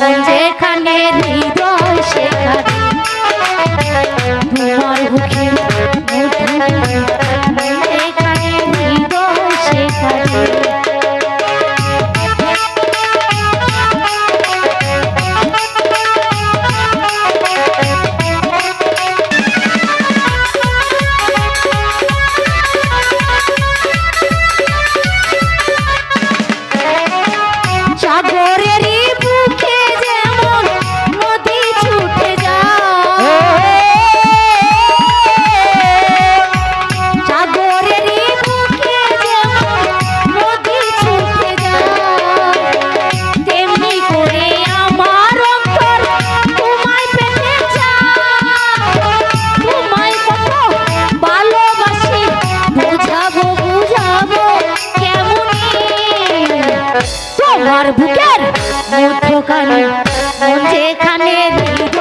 যেখানে হৃদয় সেখানে। তোমার মুখে যেখানে হৃদয় আমার বুকের মধ্যখানে যেখানে দিব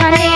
money.